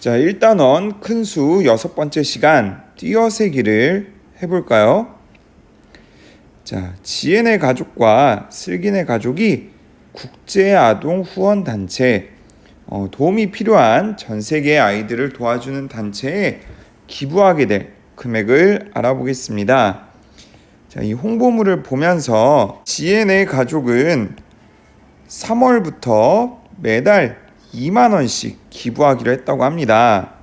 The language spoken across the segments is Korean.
자, 1단원 큰 수 여섯 번째 시간 띄어세기를 해볼까요? 자, 지혜네 가족과 슬기네 가족이 국제아동 후원단체, 어, 도움이 필요한 전 세계의 아이들을 도와주는 단체에 기부하게 될 금액을 알아보겠습니다. 자, 이 홍보물을 보면서 지혜네 가족은 3월부터 매달 2만 원씩 기부하기로 했다고 합니다.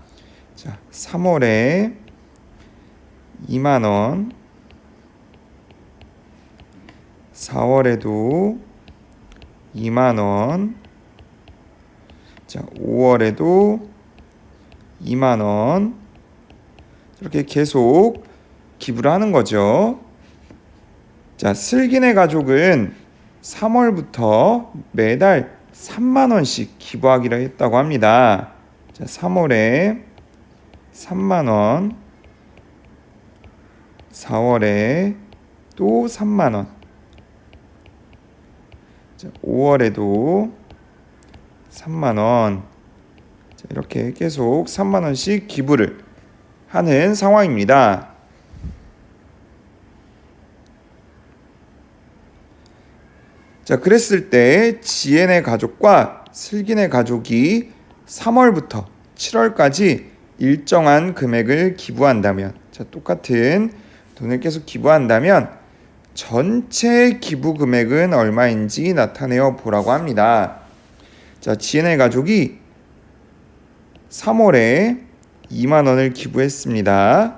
자, 3월에 2만 원, 4월에도 2만 원, 자, 5월에도 2만 원 이렇게 계속 기부를 하는 거죠. 자, 슬기네 가족은 3월부터 매달 3만 원씩 기부하기로 했다고 합니다. 자, 3월에 3만 원, 4월에 또 3만 원, 자, 5월에도 3만 원, 자, 이렇게 계속 3만 원씩 기부를 하는 상황입니다. 자, 그랬을 때 지혜네 가족과 슬기네 가족이 3월부터 7월까지 일정한 금액을 기부한다면, 자, 똑같은 돈을 계속 기부한다면 전체 기부 금액은 얼마인지 나타내어 보라고 합니다. 자, 지혜네 가족이 3월에 2만 원을 기부했습니다.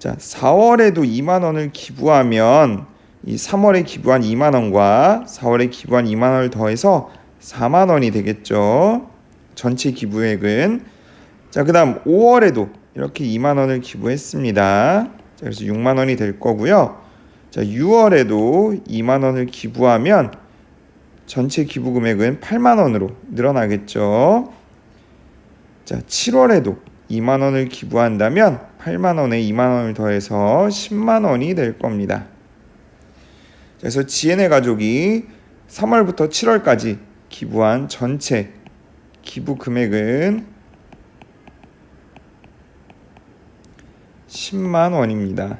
자, 4월에도 2만 원을 기부하면 이 3월에 기부한 2만 원과 4월에 기부한 2만 원을 더해서 4만 원이 되겠죠. 전체 기부액은 자, 그다음 5월에도 이렇게 2만 원을 기부했습니다. 자, 그래서 6만 원이 될 거고요. 자, 6월에도 2만 원을 기부하면 전체 기부 금액은 8만 원으로 늘어나겠죠. 자, 7월에도 2만 원을 기부한다면 8만 원에 2만 원을 더해서 10만 원이 될 겁니다. 그래서 지혜네 가족이 3월부터 7월까지 기부한 전체 기부 금액은 10만 원입니다.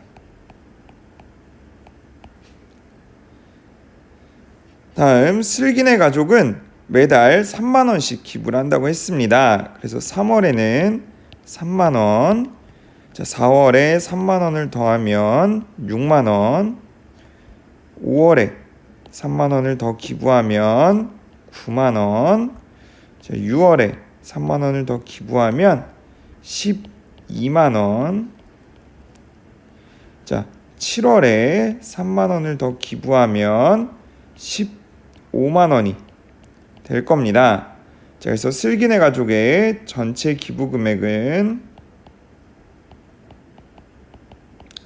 다음 슬기네 가족은 매달 3만 원씩 기부를 한다고 했습니다. 그래서 3월에는 3만 원, 자 4월에 3만 원을 더하면 6만 원, 5월에 3만 원을 더 기부하면 9만 원, 자 6월에 3만 원을 더 기부하면 12만 원, 자 7월에 3만 원을 더 기부하면 15만 원이 될 겁니다. 자, 그래서 슬기네 가족의 전체 기부 금액은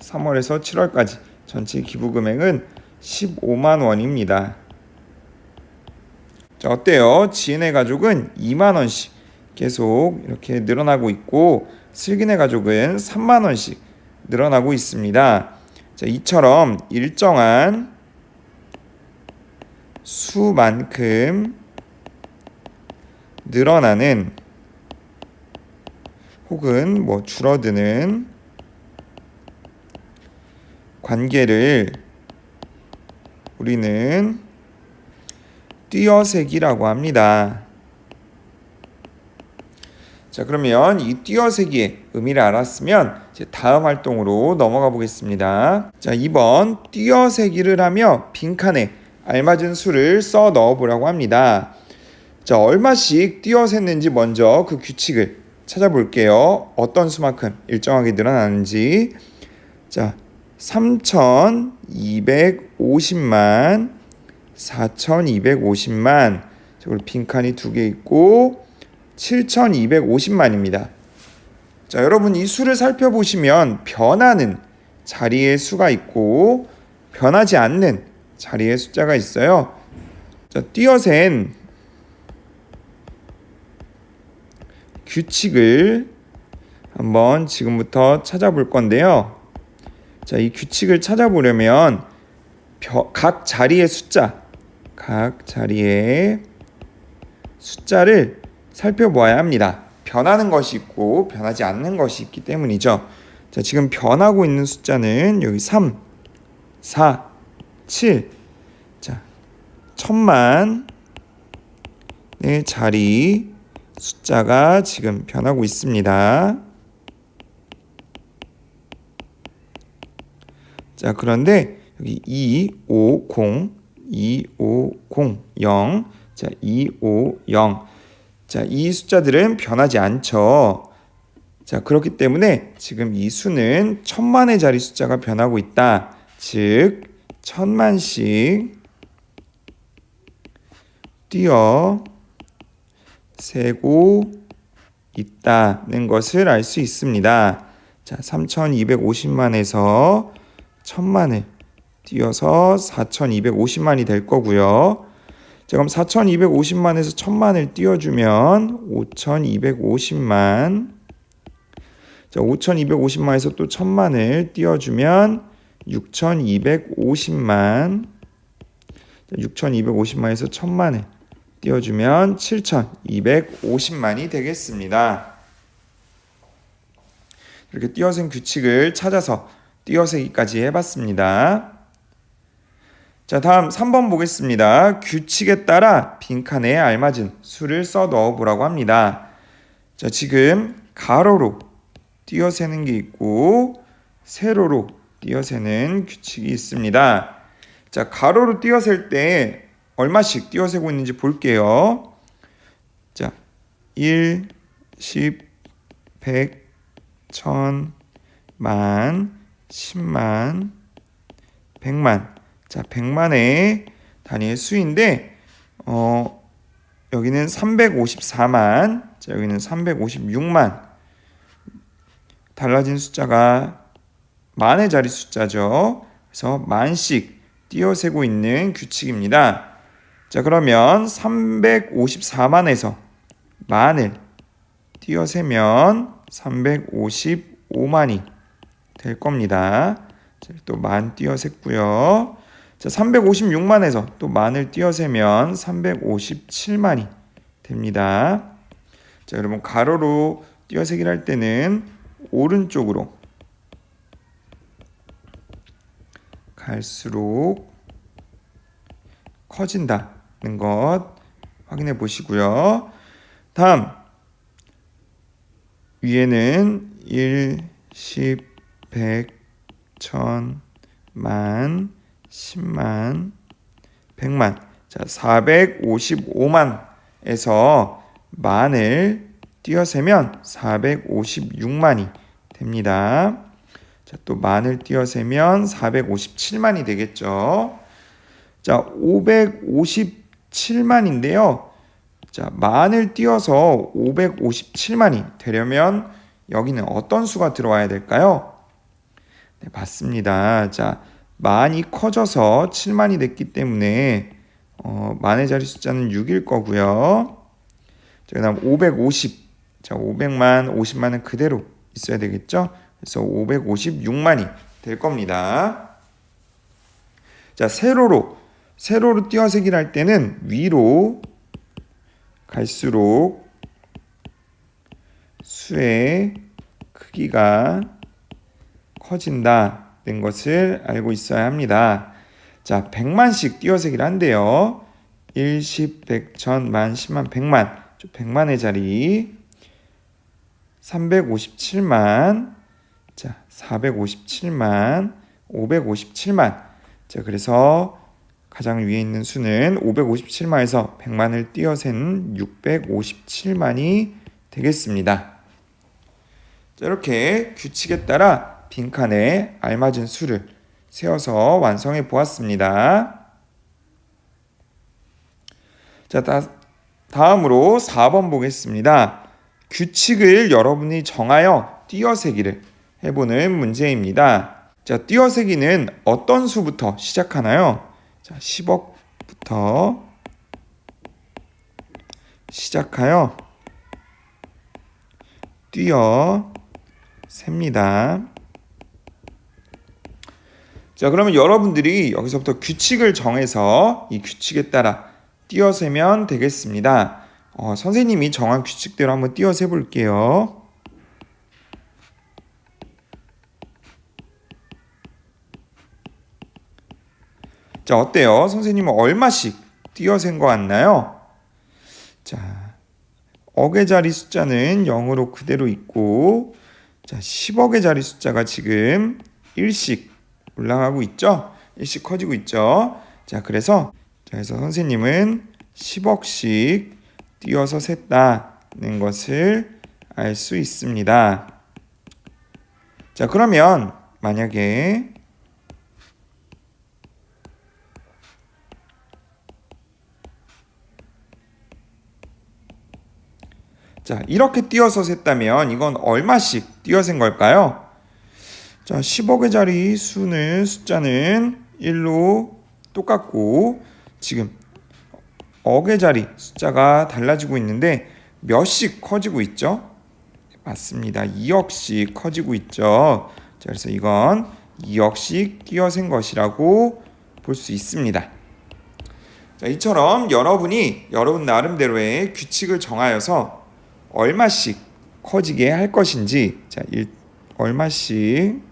3월에서 7월까지 전체 기부 금액은 15만 원입니다. 자, 어때요? 지인의 가족은 2만 원씩 계속 이렇게 늘어나고 있고 슬기네 가족은 3만 원씩 늘어나고 있습니다. 자, 이처럼 일정한 수만큼 늘어나는 혹은 뭐 줄어드는 관계를 우리는 띄어세기라고 합니다. 자, 그러면 이 띄어세기의 의미를 알았으면 이제 다음 활동으로 넘어가 보겠습니다. 자, 2번 띄어세기를 하며 빈칸에 알맞은 수를 써 넣어 보라고 합니다. 자, 얼마씩 띄어샜는지 먼저 그 규칙을 찾아볼게요. 어떤 수만큼 일정하게 늘어나는지. 자, 3,250만, 4,250만. 그리고 빈칸이 두 개 있고 7,250만입니다. 자, 여러분 이 수를 살펴보시면 변하는 자리의 수가 있고 변하지 않는 자리의 숫자가 있어요. 자, 띄어센 규칙을 한번 지금부터 찾아볼 건데요. 자, 이 규칙을 찾아보려면 각 자리의 숫자, 각 자리의 숫자를 살펴보아야 합니다. 변하는 것이 있고 변하지 않는 것이 있기 때문이죠. 자, 지금 변하고 있는 숫자는 여기 3, 4, 7. 자, 천만의 자리 숫자가 지금 변하고 있습니다. 자, 그런데 여기 2, 5, 0, 2, 5, 0, 0. 자, 2, 5, 0. 자, 이 숫자들은 변하지 않죠. 자, 그렇기 때문에 지금 이 수는 천만의 자리 숫자가 변하고 있다. 즉, 천만씩 뛰어 세고 있다는 것을 알 수 있습니다. 자, 3250만에서 천만을 띄어서 4250만이 될 거고요. 자, 그럼 4250만에서 천만을 띄워주면 5250만 자, 5250만에서 또 천만을 띄워주면 6250만 자, 6250만에서 천만을 띄워주면 7250만이 되겠습니다. 이렇게 띄어셈 규칙을 찾아서 띄어세기까지 해봤습니다. 자, 다음 3번 보겠습니다. 규칙에 따라 빈칸에 알맞은 수를 써 넣어 보라고 합니다. 자, 지금 가로로 띄어세는 게 있고 세로로 띄어세는 규칙이 있습니다. 자, 가로로 띄어셀 때 얼마씩 띄어세고 있는지 볼게요. 자, 1, 10, 100, 1000, 만, 10만, 100만. 자, 100만의 단위의 수인데 어 여기는 354만, 자, 여기는 356만. 달라진 숫자가 만의 자리 숫자죠. 그래서 만씩 띄어세고 있는 규칙입니다. 자, 그러면 354만에서 만을 띄어세면 355만이 될 겁니다. 자, 또만 띄어셌고요. 자, 356만에서 또 만을 띄어세면 357만이 됩니다. 자, 여러분 가로로 띄어세기를 할 때는 오른쪽으로 갈수록 커진다는 것 확인해 보시고요. 다음 위에는 1, 10, 100, 1000, 만, 10만, 100만. 자, 455만에서 만을 띄어세면 456만이 됩니다. 자, 또 만을 띄어세면 457만이 되겠죠. 자, 557만인데요. 자, 만을 띄어서 557만이 되려면 여기는 어떤 수가 들어와야 될까요? 네, 맞습니다. 자, 만이 커져서 7만이 됐기 때문에 어, 만의 자리 숫자는 6일 거고요. 자, 그다음 550. 자, 500만, 50만은 그대로 있어야 되겠죠? 그래서 556만이 될 겁니다. 자, 세로로 세로로 띄어세기를 할 때는 위로 갈수록 수의 크기가 커진다는 것을 알고 있어야 합니다. 자, 100만씩 띄어세기를 한대요. 1, 10, 100, 1000, 만, 10만, 100만. 100만의 자리 357만 자, 457만 557만 자, 그래서 가장 위에 있는 수는 557만에서 100만을 띄어센 657만이 되겠습니다. 자, 이렇게 규칙에 따라 빈칸에 알맞은 수를 세워서 완성해 보았습니다. 자, 다, 다음으로 4번 보겠습니다. 규칙을 여러분이 정하여 띄어세기를 해보는 문제입니다. 자, 띄어세기는 어떤 수부터 시작하나요? 자, 10억부터 시작하여 뛰어 셉니다. 자, 그러면 여러분들이 여기서부터 규칙을 정해서 이 규칙에 따라 띄어세면 되겠습니다. 어, 선생님이 정한 규칙대로 한번 띄어서 해볼게요. 자, 어때요? 선생님은 얼마씩 띄어센 거 같나요? 자, 억의 자리 숫자는 0으로 그대로 있고, 자, 10억의 자리 숫자가 지금 1씩 올라가고 있죠? 1씩 커지고 있죠? 자, 그래서, 자, 그래서 선생님은 10억씩 띄어서 셌다는 것을 알 수 있습니다. 자, 그러면 만약에 자, 이렇게 띄어서 셌다면 이건 얼마씩 띄어센 걸까요? 자, 10억의 자리 수는 숫자는 1로 똑같고 지금 억의 자리 숫자가 달라지고 있는데 몇씩 커지고 있죠? 맞습니다. 2억씩 커지고 있죠. 자, 그래서 이건 2억씩 띄어센 것이라고 볼 수 있습니다. 자, 이처럼 여러분이 여러분 나름대로의 규칙을 정하여서 얼마씩 커지게 할 것인지 자, 일, 얼마씩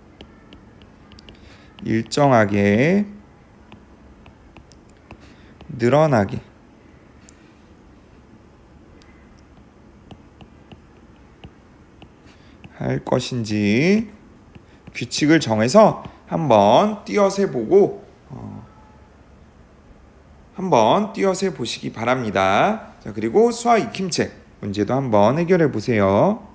일정하게 늘어나게 할 것인지 규칙을 정해서 한번 띄어세 보고 어, 한번 띄어세 보시기 바랍니다. 자, 그리고 수학 익힘책 문제도 한번 해결해 보세요.